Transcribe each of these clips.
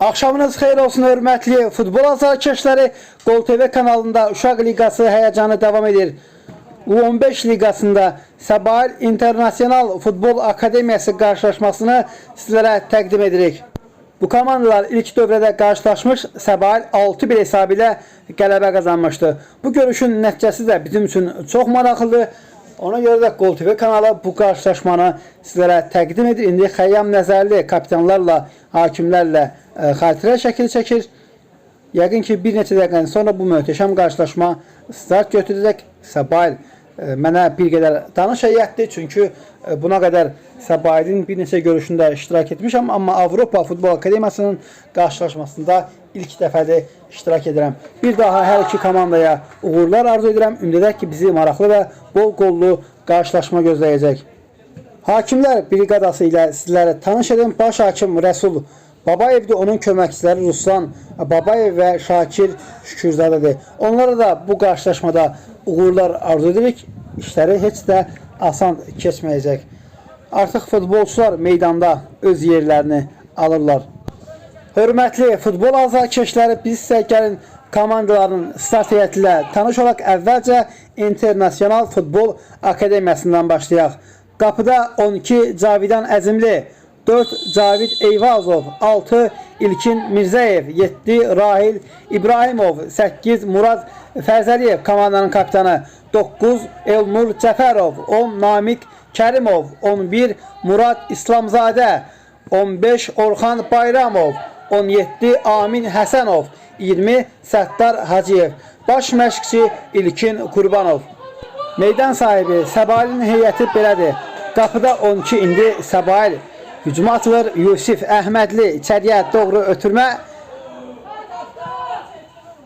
Axşamınız xeyir olsun hörmətli futbol azarkeşləri. Gol TV kanalında Uşaq Liqası həyəcanı davam edir. U15 liqasında Səbail İnternasional Futbol Akademiyası qarşılaşmasını sizlərə təqdim edirik. Bu komandalar ilk dövrədə qarşılaşmış, Səbail 6-1 hesabı ilə qələbə qazanmışdı. Bu görüşün nəticəsi də bizim üçün çox maraqlıdır. Ona görə də Gol TV kanalı bu qarşılaşmanı sizlərə təqdim edir. İndi Xəyyam Nəzərli kapitanlarla, hakimlərlə e, xatirə şəkil çəkir. Yəqin ki, bir neçə dəqiqədən sonra bu möhtəşəm qarşılaşma start götürəcək. Səbail mənə bir qədər tanış heyətdir. Çünki e, buna qədər Səbailin bir neçə görüşündə iştirak etmişəm. Amma Avropa Futbol Akademiyasının qarşılaşmasında ilk dəfədir iştirak edirəm. Bir daha hər iki komandaya uğurlar arzu edirəm. Ümid ki, bizi maraqlı və bol qollu qarşılaşma gözləyəcək. Hakimlər briqadası ilə sizlərə tanış edim. Baş hakim Rəsul Babayevdir, onun köməkçiləri Ruslan Babayev və Şakir Şükürzadədir. Onlara da bu qarşılaşmada uğurlar arzu edirik. İşləri heç də asan keçməyəcək. Artıq futbolçular meydanda öz yerlərini alırlar. Hörmətli futbol azarkeşləri, biz isə gəlin komandaların start heyəti ilə tanış olaq. Əvvəlcə İnternasional Futbol Akademiyasından başlayaq. Qapıda 12 Cavidan Əzimli, 4 Cavid Eyvazov, 6 İlkin Mirzəyev, 7 Rahil İbrahimov, 8 Murad Fərzəliyev komandanın kapitanı, 9 Elnur Cəfərov, 10 Namik Kərimov, 11 Murad İslamzadə, 15 Orxan Bayramov, 17 Amin Həsənov, 20 Səttar Hacıyev, baş məşqçi İlkin Qurbanov. Meydan sahibi Səbailin heyəti belədir. Qapıda 12 indi Səbail hücuma atılır. Yusif Əhmədli içəriyə doğru ötürmə.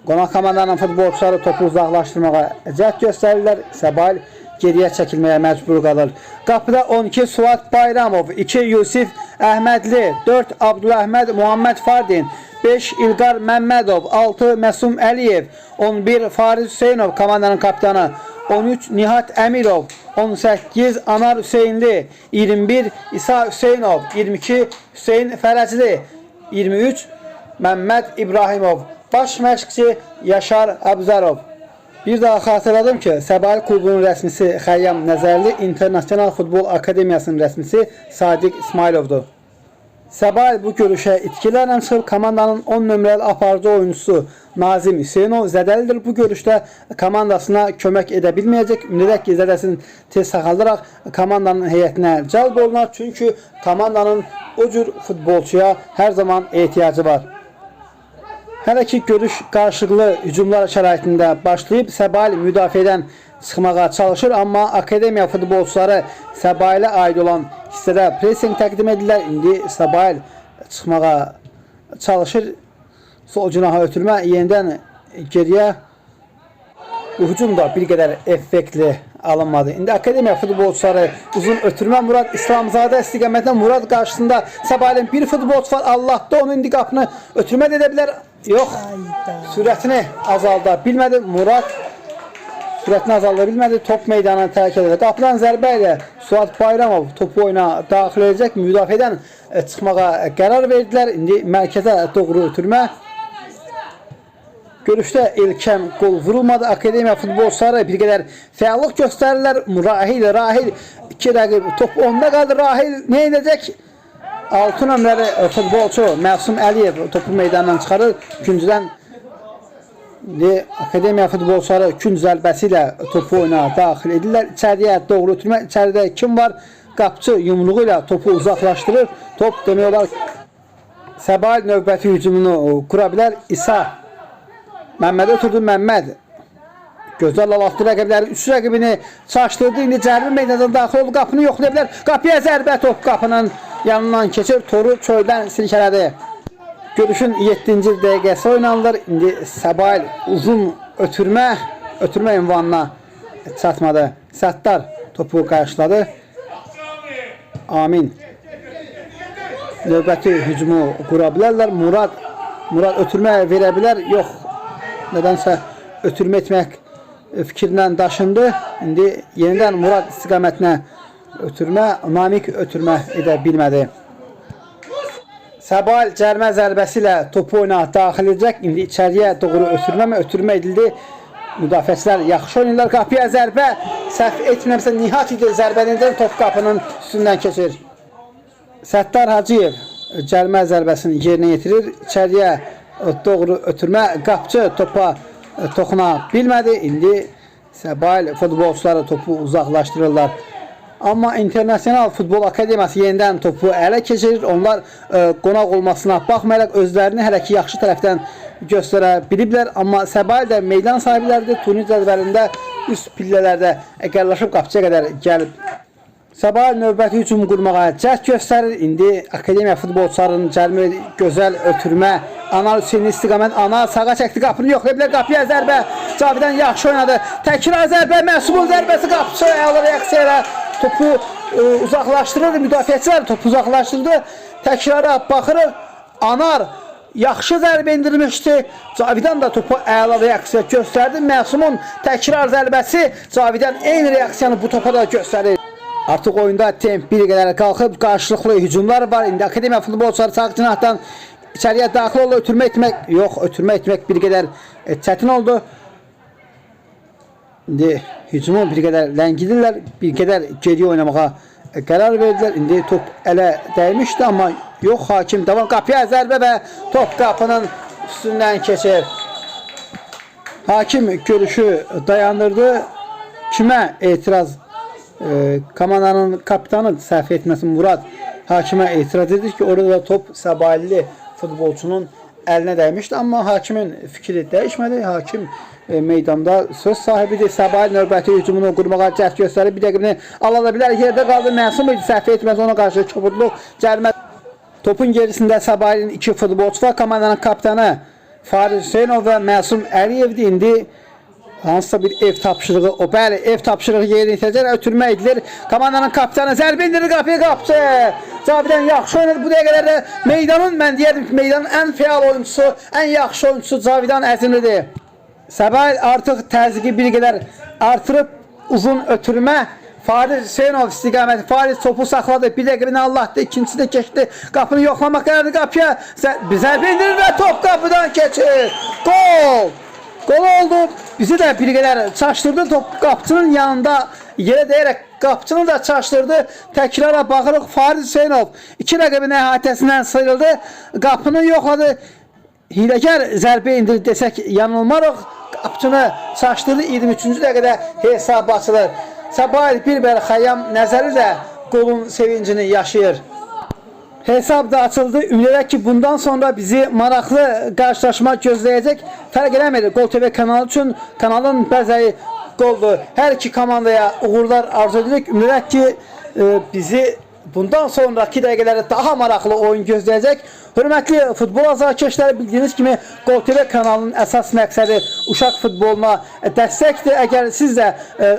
Qonaq komandanın futbolçuları topu uzaqlaşdırmağa cəhd göstərirlər. Səbail geriyə çəkilməyə məcbur qalır. Qapıda 12 Suat Bayramov, 2 Yusif Əhmədli, 4 Abdüləhməd Muhammed Fardin, 5 İlqar Məmmədov, 6 Məsum Əliyev, 11 Fariz Hüseynov komandanın kapitanı, 13 Nihat Əmirov, 18 Anar Hüseynli, 21 İsa Hüseynov, 22 Hüseyn Fərəcli, 23 Məmməd İbrahimov, baş məşqçi Yaşar Abzarov. Bir daha xatırladım ki, Səbail klubunun rəsmisi Xəyyam Nəzərli, İnternasional Futbol Akademiyasının rəsmisi Sadiq İsmailovdur. Səbail bu görüşə itkilərlə çıxıb komandanın 10 nömrəli aparıcı oyuncusu Nazim Hüseynov zədəlidir. Bu görüşdə komandasına kömək edə bilməyəcək. Ümid edək ki, zədəsini tez sağaldaraq komandanın heyətinə cəlb olunar. Çünki komandanın o cür futbolçuya hər zaman ehtiyacı var. Hələ ki görüş qarşılıqlı hücumlar şəraitində başlayıb Səbail müdafiədən çıxmağa çalışır, amma akademiya futbolçuları Səbailə aid olan hissədə pressing təqdim edirlər. İndi Səbail çıxmağa çalışır. Sol cinaha ötürmə yenidən geriyə bu hücum da bir qədər effektli alınmadı. İndi akademiya futbolçuları uzun ötürmə Murad İslamzadə istiqamətində Murad qarşısında Səbailin bir futbolçu var. Allah da onu indi qapını ötürmə də edə bilər. Yox. Sürətini azalda bilmədi. Murad sürətini azalda bilmədi. Top meydanını tərk edir. Qapıdan zərbə ilə Suat Bayramov topu oyuna daxil edəcək. Müdafiədən e, çıxmağa qərar verdilər. İndi mərkəzə doğru ötürmə. Görüşdə ilkən qol vurulmadı. Akademiya futbolçuları bir qədər fəallıq göstərirlər. Rahil, Rahil iki rəqib top onda qaldı. Rahil nə edəcək? 6 nömrəli e, futbolçu Məsum Əliyev topu meydandan çıxarır. Küncdən İndi akademiya futbolçuları gün zərbəsi ilə topu oyuna daxil edirlər. İçəriyə doğru ötürmə. İçəridə kim var? Qapçı yumruğu ilə topu uzaqlaşdırır. Top demək olar Səbail növbəti hücumunu qura bilər. İsa Məmməd ötürdü. Məmməd Gözəl alatdı rəqibləri. Üç rəqibini çaşdırdı. İndi cərbə meydanına daxil oldu. Qapını yoxlaya bilər. Qapıya zərbə top qapının yanından keçir. Toru çöldən silkələdi. Görüşün 7-ci dəqiqəsi oynanılır. İndi Səbail uzun ötürmə, ötürmə ünvanına çatmadı. Səttar topu qarşıladı. Amin. Növbəti hücumu qura bilərlər. Murad Murad ötürmə verə bilər. Yox. Nədənsə ötürmə etmək fikrindən daşındı. İndi yenidən Murad istiqamətinə ötürmə, Namik ötürmə edə bilmədi. Səbal cərmə zərbəsi ilə topu oyuna daxil edəcək. İndi içəriyə doğru ötürmə mi? Ötürmə edildi. Müdafiəçilər yaxşı oynayırlar. Qapıya zərbə səhv etmirəmsə Nihat idi zərbənin top qapının üstündən keçir. Səttar Hacıyev cərmə zərbəsini yerinə yetirir. İçəriyə doğru ötürmə qapçı topa e, toxuna bilmədi. İndi Səbail futbolçuları topu uzaqlaşdırırlar. Amma İnternasional Futbol Akademiyası yenidən topu ələ keçirir. Onlar e, qonaq olmasına baxmayaraq özlərini hələ ki yaxşı tərəfdən göstərə biliblər. Amma Səbail də meydan sahibləridir. Turnir cədvəlində üst pillələrdə əgərlaşıb qapçıya qədər gəlib. Səbail növbəti hücum qurmağa cəhd göstərir. İndi akademiya futbolçularının cəlmi gözəl ötürmə, Hüseyin istiqamət Anar sağa çəkdi qapını yoxlaya bilər. Qapıya zərbə. Cavidən yaxşı oynadı. Təkrar zərbə, Məsumul zərbəsi qapıçı əla reaksiya ilə topu e, uzaqlaşdırır. Müdafiəçilər topu uzaqlaşdırdı. Təkrara baxırıq. Anar yaxşı zərbə endirmişdi. Cavidan da topu əla reaksiya göstərdi. Məsumun təkrar zərbəsi Cavidan eyni reaksiyanı bu topa da göstərir. Artıq oyunda temp bir qədər qalxıb qarşılıqlı hücumlar var. İndi akademiya futbolçuları sağ cinahdan içəriyə daxil oldu. Ötürmə etmək, yox, ötürmə etmək bir qədər e, çətin oldu. İndi hücumu bir qədər ləngidirlər, bir qədər geri oynamağa e, qərar verdilər. İndi top ələ dəymişdi, amma yox, hakim davam qapıya zərbə və top qapının üstündən keçir. Hakim görüşü dayandırdı. Kimə etiraz e, komandanın kapitanı səhv etməsin Murad hakimə etiraz edir ki, orada da top Səbailli futbolçunun əlinə dəymişdi, amma hakimin fikri dəyişmədi. Hakim e, meydanda söz sahibidir. Səbail növbəti hücumunu qurmağa cəhd göstərib bir dəqiqəni ala da bilər. Yerdə qaldı. Məsum idi səhv etməz ona qarşı çubuqluq cərimə Topun gerisində Səbailin iki futbolçu var. Komandanın kapitanı Farid Hüseynov və Məsum Əliyevdir. İndi hansısa bir ev tapşırığı, o bəli ev tapşırığı yerinə yetirəcək, ötürmə edilir. Komandanın kapitanı zərbə indirir qapıya qapçı. Cavidən yaxşı oynadı bu dəqiqələrdə. Meydanın mən deyərdim ki, meydanın ən fəal oyuncusu, ən yaxşı oyuncusu Cavidan Əzimlidir. Səbail artıq təzyiqi bir qədər artırıb uzun ötürmə Farid Hüseynov istiqaməti. Farid topu saxladı. Bir dəqiqəni Allah'tı. ikincisi də keçdi. Qapını yoxlamaq qərarı qapıya. Zərbə indirir və top qapıdan keçir. Gol! Gol oldu. Bizi də bir qədər çaşdırdı. Top qapçının yanında yerə dəyərək qapçını da çaşdırdı. Təkrara baxırıq. Farid Hüseynov iki rəqibin əhatəsindən sıyrıldı. Qapını yoxladı. Hiləgər zərbə indirdi desək yanılmarıq. Qapçını çaşdırdı. 23-cü dəqiqədə hesab açılır. Səbail Bilbər Xəyyam nəzəri də qolun sevincini yaşayır. Hesab da açıldı. Ümid edək ki, bundan sonra bizi maraqlı qarşılaşma gözləyəcək. Fərq eləmir. Gol TV kanalı üçün kanalın bəzəyi qoldur. Hər iki komandaya uğurlar arzu edirik. Ümid edək ki, e, bizi bundan sonraki dəqiqələrdə daha maraqlı oyun gözləyəcək. Hörmətli futbol azarkeşləri bildiyiniz kimi Gol TV kanalının əsas məqsədi uşaq futboluna dəstəkdir. Əgər siz də e,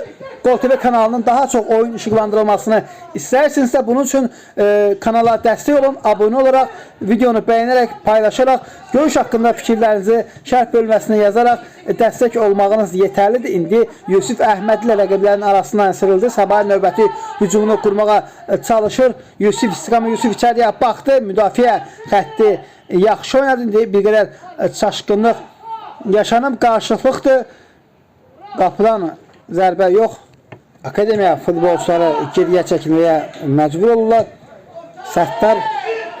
Gol TV kanalının daha çox oyun işıqlandırılmasını istərsinizsə bunun üçün e, kanala dəstək olun, abunə olaraq, videonu bəyənərək, paylaşaraq, görüş haqqında fikirlərinizi şərh bölməsinə yazaraq dəstək olmağınız yetərlidir. İndi Yusuf Əhməd ilə rəqiblərin arasından sıyrıldı. Sabah növbəti hücumunu qurmağa e, çalışır. Yusuf istiqamı Yusuf içəriyə baxdı. Müdafiə xətti yaxşı oynadı. İndi bir qədər e, çaşqınlıq yaşanıb qarşılıqlıqdır. Qapıdan zərbə yox. Akademiya futbolçuları geriyə çəkilməyə məcbur olurlar. Səttar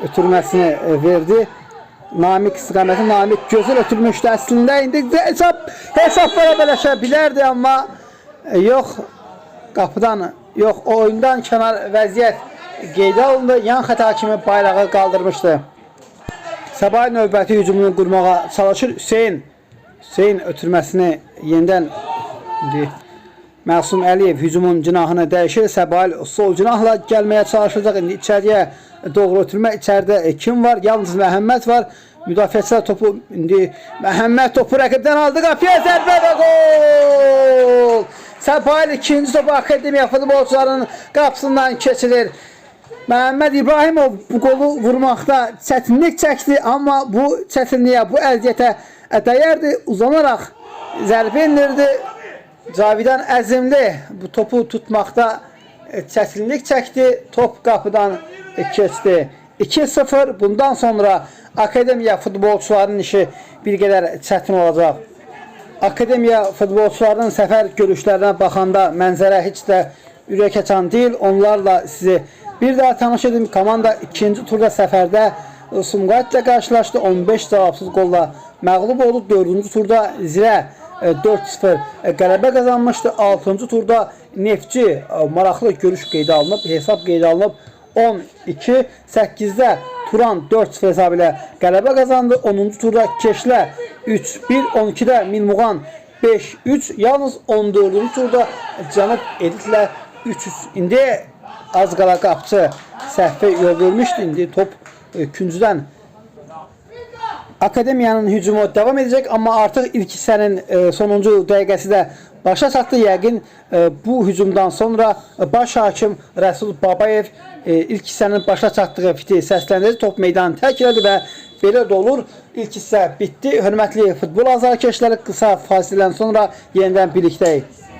ötürməsini e, verdi. Namik istiqaməti Namik gözəl ötürmüşdü əslində. İndi hesab hesab bərabərləşə bilərdi amma e, yox qapıdan yox o oyundan kənar vəziyyət qeydə alındı. Yan xətt hakimi bayrağı qaldırmışdı. Sabah növbəti hücumunu qurmağa çalışır Hüseyn. Hüseyn ötürməsini yenidən Məsum Əliyev hücumun cinahını dəyişir. Səbail sol cinahla gəlməyə çalışacaq. İndi içəriyə doğru ötürmə. İçəridə e, kim var? Yalnız Məhəmməd var. Müdafiəçilər topu indi Məhəmməd topu rəqibdən aldı. Qapıya zərbə və gol! Səbail ikinci topu akademiya futbolçularının qapısından keçirir. Məhəmməd İbrahimov bu qolu vurmaqda çətinlik çəkdi, amma bu çətinliyə, bu əziyyətə dəyərdi. Uzanaraq zərbə endirdi. Cavidan Əzimli bu topu tutmaqda e, çətinlik çəkdi. Top qapıdan e, keçdi. 2-0. Bundan sonra akademiya futbolçularının işi bir qədər çətin olacaq. Akademiya futbolçularının səfər görüşlərinə baxanda mənzərə heç də ürək açan deyil. Onlarla sizi bir daha tanış edim. Komanda ikinci turda səfərdə Sumqayıtla qarşılaşdı. 15 cavabsız golla məğlub oldu. 4-cü turda Zirə 4-0 e, qələbə qazanmışdı. 6-cı turda Neftçi e, maraqlı görüş qeydə alınıb, hesab qeydə alınıb. 12 8-də Turan 4-0 hesabı ilə qələbə qazandı. 10-cu turda Keşlə 3-1, 12-də Milmuğan 5-3, yalnız 14-cü turda Cənub Editlə 3-3. İndi az qala qapçı səhvə yol vermişdi. İndi top e, küncüdən Akademiyanın hücumu davam edəcək, amma artıq ilk hissənin e, sonuncu dəqiqəsi də başa çatdı. Yəqin e, bu hücumdan sonra baş hakim Rəsul Babayev e, ilk hissənin başa çatdığı fiti səsləndirdi. Top meydanı tərk elədi və belə də olur. İlk hissə bitdi. Hörmətli futbol azarkeşləri qısa fasilədən sonra yenidən birlikdəyik.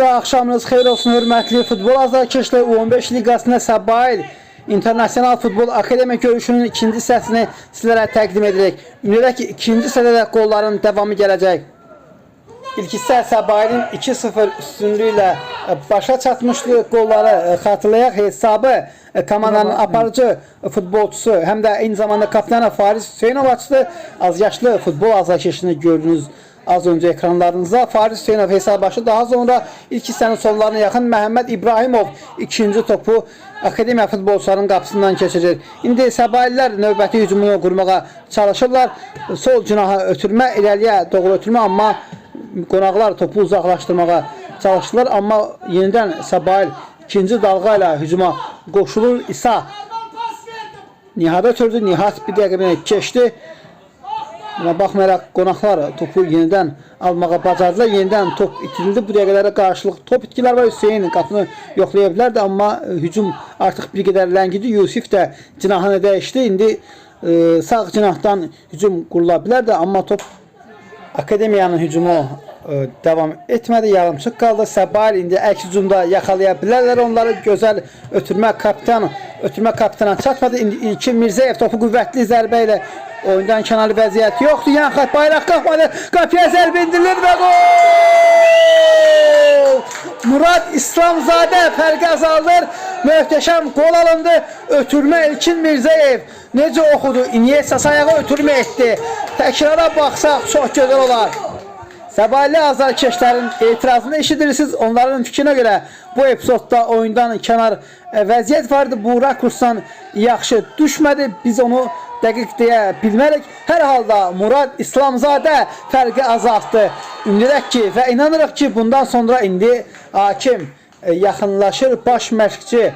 Daha axşamınız xeyir olsun hörmətli futbol azarkeşlər U15 liqasında Səbail İnternasional Futbol Akademiya görüşünün ikinci hissəsini sizlərə təqdim edirik. Edək ki, ikinci hissədə də qolların davamı gələcək. İlk hissə Səbailin 2-0 üstünlüyü ilə e, başa çatmışdı. Qolları e, xatırlayaq hesabı e, komandanın aparıcı futbolçusu həm də eyni zamanda kapitanı Faris Hüseynov açdı. Az yaşlı futbol azarkeşini gördünüz az önce ekranlarınıza. Faris Hüseynov başı daha sonra ilk hissənin sonlarına yaxın Məhəmməd İbrahimov ikinci topu Akademiya futbolçularının qapısından keçirir. İndi Səbaillər növbəti hücumunu qurmağa çalışırlar. Sol cinaha ötürmə, irəliyə doğru ötürmə, amma qonaqlar topu uzaqlaşdırmağa çalışdılar. Amma yenidən Səbail ikinci dalğa ilə hücuma qoşulur. İsa Nihat'a ötürdü. Nihat bir dəqiqə keçdi. Buna baxmayaraq qonaqlar topu yenidən almağa bacardılar. Yenidən top itirildi. Bu dəqiqələrə qarşılıq top itkilər var. Hüseyin qapını yoxlaya bilərdi, amma hücum artıq bir qədər ləngidi. Yusif də cinahını dəyişdi. İndi e, sağ cinahdan hücum qurula bilərdi, amma top Akademiyanın hücumu e, davam etmədi. Yarımçıq qaldı. Səbail indi əks hücumda yaxalaya bilərlər onları. Gözəl ötürmə kapitan ötürmə kapitana çatmadı. İndi İlkin Mirzəyev topu qüvvətli zərbə ilə oyundan kənarlı vəziyyət yoxdur. Yan xətt bayraq qalxmadı. Qapıya zərbə indirilir və gol! Murad İslamzadə fərqi azaldır. Möhtəşəm qol alındı. Ötürmə İlkin Mirzəyev necə oxudu? İniyə ayağı ötürmə etdi. Təkrara baxsaq çox gözəl olar. Səbaili azarkeşlərin etirazını eşidirsiniz. Onların fikrinə görə bu epizodda oyundan kənar e, vəziyyət vardı. Bu rakursdan yaxşı düşmədi. Biz onu dəqiq deyə bilmərik. Hər halda Murad İslamzadə fərqi azaltdı. Ümid edək ki və inanırıq ki, bundan sonra indi hakim e, yaxınlaşır. Baş məşqçi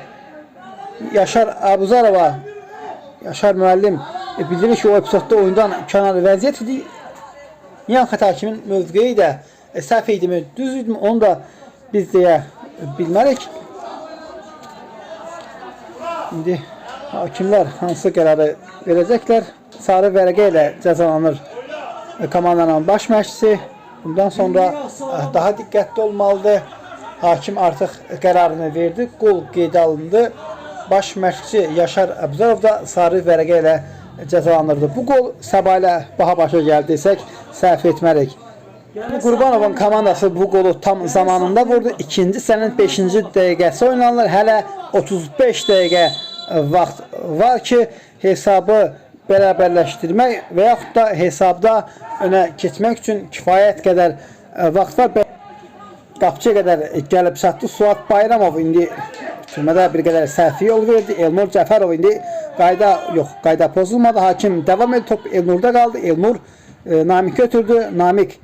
Yaşar Abuzarova Yaşar müəllim e, bildirir ki, o epizodda oyundan kənar vəziyyət idi. Yan xətt hakimin mövqeyi də e, səhv idimi, düz idimi, onu da biz deyə bilmərik. İndi hakimlər hansı qərarı verəcəklər? Sarı vərəqə ilə cəzalanır e, komandanın baş məşqçisi. Bundan sonra e, daha diqqətli olmalıdır. Hakim artıq qərarını verdi. Qol qeydə alındı. Baş məşqçi Yaşar Əbzarov da sarı vərəqə ilə cəzalandırdı. Bu qol Səba ilə baha başa gəldi desək səhv etmərik. Qurbanovun komandası bu qolu tam zamanında vurdu. İkinci sənin 5-ci dəqiqəsi oynanılır. Hələ 35 dəqiqə vaxt var ki, hesabı bərabərləşdirmək və yaxud da hesabda önə keçmək üçün kifayət qədər e, vaxt var. qapçıya qədər gəlib çatdı. Suat Bayramov indi türmədə bir qədər səhvi yol verdi. Elnur Cəfərov indi qayda yox, qayda pozulmadı. Hakim davam edir. Top Elnurda qaldı. Elnur e, Namik götürdü. Namik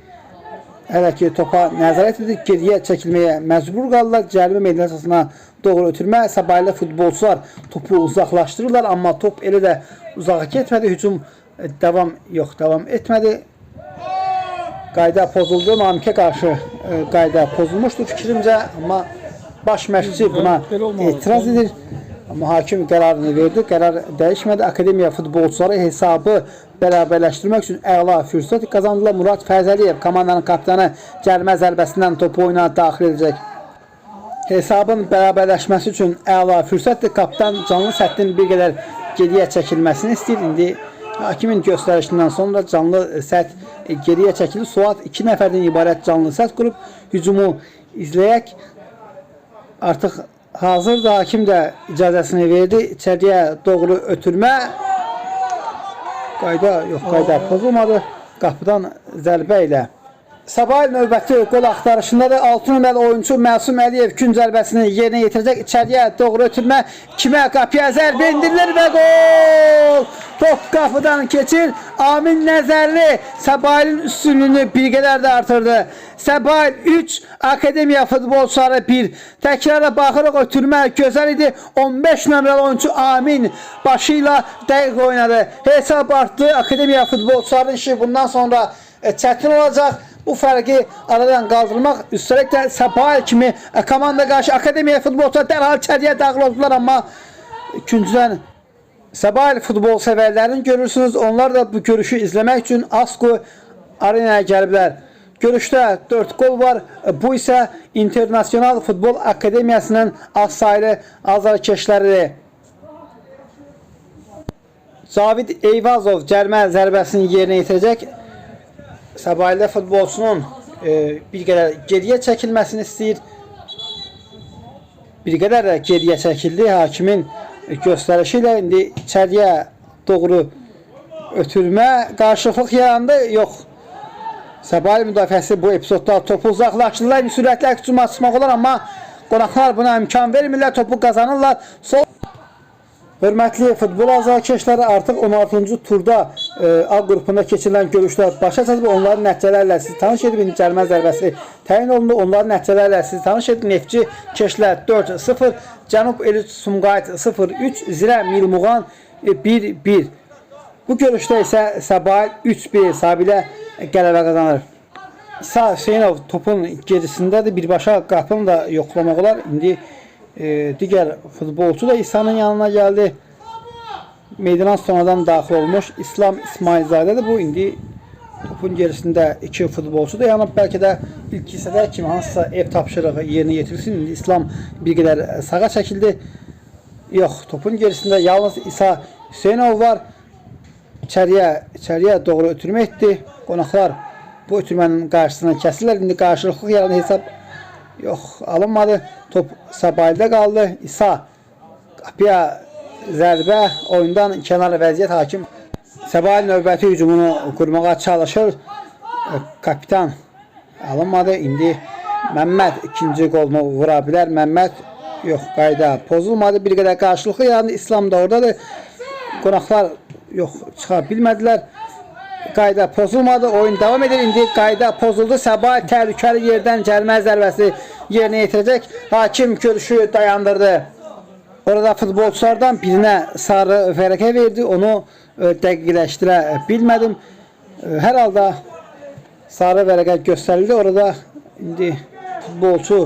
hələ ki topa nəzarət edib geriyə çəkilməyə məcbur qaldılar. Cərimə meydançasına doğru ötürmə səbaylı futbolçular topu uzaqlaşdırırlar, amma top elə də uzağa getmədi. Hücum e, davam yox, davam etmədi. Qayda pozuldu. Namikə qarşı e, qayda pozulmuşdur fikrimcə, amma baş məşqçi buna etiraz edir. Hakim qərarını verdi. Qərar dəyişmədi. Akademiya futbolçuları hesabı bərabərləşdirmək üçün əla fürsət qazandılar. Murad Fəzəliyev komandanın kapitanı cərimə zərbəsindən topu oyuna daxil edəcək. Hesabın bərabərləşməsi üçün əla fürsətdir. Kapitan canlı səttin bir qədər geriyə çəkilməsini istəyir. İndi hakimin göstərişindən sonra canlı səth geriyə çəkilir. Suat 2 nəfərdən ibarət canlı səth qrup hücumu izləyək. Artıq hazırdır. Hakim də icazəsini verdi. İçəriyə doğru ötürmə. Qayda yox, qayda pozulmadı. Qapıdan zərbə ilə Sabah növbəti qol axtarışında da 6 nömrəli oyunçu Məsum Əliyev gün zərbəsini yerinə yetirəcək. İçəriyə doğru ötürmə, kimə qapıya zərbə indirilir və gol! Top qapıdan keçir. Amin Nəzərli Səbailin üstünlüyünü bir qədər də artırdı. Səbail 3, Akademiya futbolçuları 1. Təkrara baxırıq ötürmə gözəl idi. 15 nömrəli oyunçu Amin başı ilə dəqiq oynadı. Hesab artdı. Akademiya futbolçularının işi bundan sonra e, çətin olacaq. Bu fərqi aradan qaldırmaq, üstəlik də Səbail kimi komanda qarşı akademiya futbolçular dərhal içəriyə daxil oldular, amma ikincidən Səbail futbol sevərlərini görürsünüz. Onlar da bu görüşü izləmək üçün Asko arenaya gəliblər. Görüşdə 4 gol var. Bu isə İnternasional Futbol Akademiyasının az sayılı azarkeşləridir. Cavid Eyvazov cərmə zərbəsini yerinə yetirəcək. Səbahilə futbolçunun e, bir qədər geriyə çəkilməsini istəyir. Bir qədər də geriyə çəkildi. Hakimin göstərişi ilə indi içəriyə doğru ötürmə qarşılıqlıq yarandı. Yox. Səbahilə müdafiəsi bu epizodda topu uzaqlaşdırırlar. Sürətlə hücuma çıxmaq olar, amma qonaqlar buna imkan vermirlər. Topu qazanırlar. Sol Hörmətli futbol azarkeşləri artıq 16-cı turda e, A qrupunda keçirilən görüşlər başa çatıb. Onların nəticələrlə sizi tanış edib. İndi cərmə zərbəsi təyin olundu. Onların nəticələrlə sizi tanış edib. Neftçi Keşlər 4-0, Cənub Elit Sumqayıt 0-3, Zirə Milmuğan e, 1-1. Bu görüşdə isə Səbail 3-1 hesabı ilə qələbə qazanır. İsa Hüseynov topun gerisindədir. Birbaşa qapını da yoxlamaq olar. İndi e, digər futbolçu da İsa'nın yanına gəldi. Meydana sonradan daxil olmuş İslam İsmailzadədir. Bu indi topun gerisində iki futbolçu da yanıb. Bəlkə də ilk hissədə kimi hansısa ev tapşırığı yerinə yetirilsin. İndi İslam bir qədər sağa çəkildi. Yox, topun gerisində yalnız İsa Hüseynov var. İçəriyə, içəriyə doğru ötürmə etdi. Qonaqlar bu ötürmənin qarşısına kəsirlər. İndi qarşılıqlı yaran hesab yox alınmadı. Top Sabayildə qaldı. İsa qapıya zərbə oyundan kənar vəziyyət hakim. Səbail növbəti hücumunu qurmağa çalışır. E, Kapitan alınmadı. İndi Məmməd ikinci qolunu vura bilər. Məmməd yox qayda pozulmadı. Bir qədər qarşılıqlı yarandı. İslam da oradadır. Qonaqlar yox çıxa bilmədilər. Qayda pozulmadı. Oyun davam edir. İndi qayda pozuldu. Səbail təhlükəli yerdən cəlmə zərbəsi yerinə yetirəcək. Hakim görüşü dayandırdı. Orada futbolçulardan birinə sarı fərqə verdi. Onu e, dəqiqləşdirə bilmədim. E, Hər halda sarı vərəqə göstərildi. Orada indi futbolçu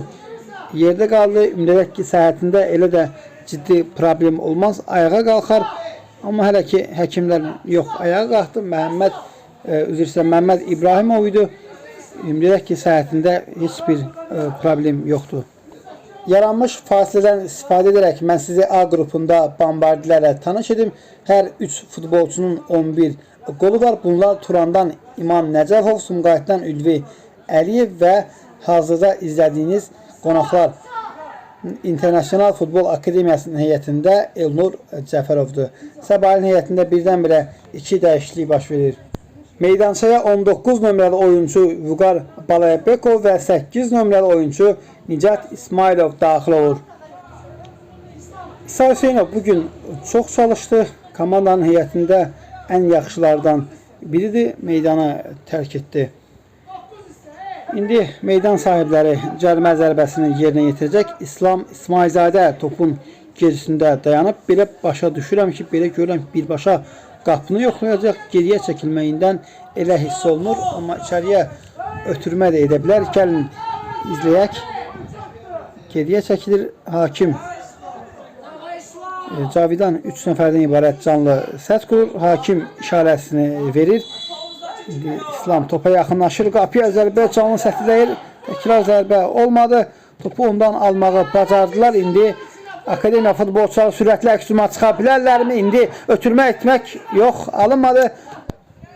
yerdə qaldı. Ümid ki, səhhətində elə də ciddi problem olmaz. Ayağa qalxar. Amma hələ ki həkimlər yox, ayağa qalxdı. Məhəmməd e, üzr istəyirəm, Məhəmməd İbrahimov idi. Edək ki, səhhətində heç bir e, problem yoxdur. Yaranmış fasilədən istifadə edərək mən sizi A qrupunda bombardilərlə tanış edim. Hər 3 futbolçunun 11 qolu var. Bunlar Turandan İman Nəcəfov, Sumqayıtdan Ülvi Əliyev və hazırda izlədiyiniz qonaqlar İnternasional Futbol Akademiyasının heyətində Elnur Cəfərovdur. Səbahin heyətində birdən-birə iki dəyişiklik baş verir. Meydançaya 19 nömrəli oyuncu Vüqar Balayabekov və 8 nömrəli oyuncu Nicat İsmailov daxil olur. İsa Hüseynov bugün çox çalışdı. Komandanın heyətində ən yaxşılardan biridir. Meydanı tərk etdi. İndi meydan sahibləri cərimə zərbəsini yerinə yetirəcək. İslam İsmailzadə topun gerisində dayanıb belə başa düşürəm ki, belə görürəm birbaşa qapını yoxlayacaq. Geriyə çəkilməyindən elə hiss olunur, amma içəriyə ötürmə də edə bilər. Gəlin izləyək. Geriyə çəkilir hakim. E, Cavidan 3 nəfərdən ibarət canlı səs qurur. Hakim işarəsini verir. İslam topa yaxınlaşır. Qapıya zərbə canlı səthi deyil. Təkrar zərbə olmadı. Topu ondan almağı bacardılar. İndi Akademiya futbolçuları sürətli əksuma çıxa bilərlərmi? İndi ötürmə etmək yox, alınmadı.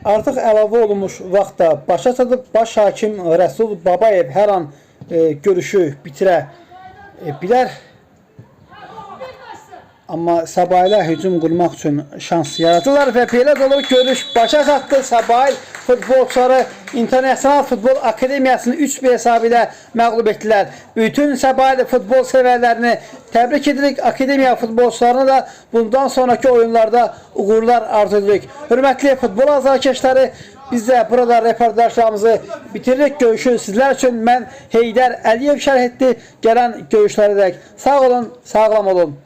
Artıq əlavə olunmuş vaxtda başa çatıb baş hakim Rəsul Babayev hər an e, görüşü bitirə e, bilər. Amma Səbailə hücum qurmaq üçün şans yaratırlar və belə də olur görüş başa çatdı. Səbail futbolçuları İnternasional Futbol Akademiyasını 3-1 hesabı ilə məğlub etdilər. Bütün Səbail futbol sevərlərini təbrik edirik. Akademiya futbolçularına da bundan sonraki oyunlarda uğurlar arzu edirik. Hörmətli futbol azarkeşləri biz də burada reportajlarımızı bitiririk. Görüşü sizlər üçün mən Heydər Əliyev şərh etdi. Gələn görüşlərə dək sağ olun, sağlam olun.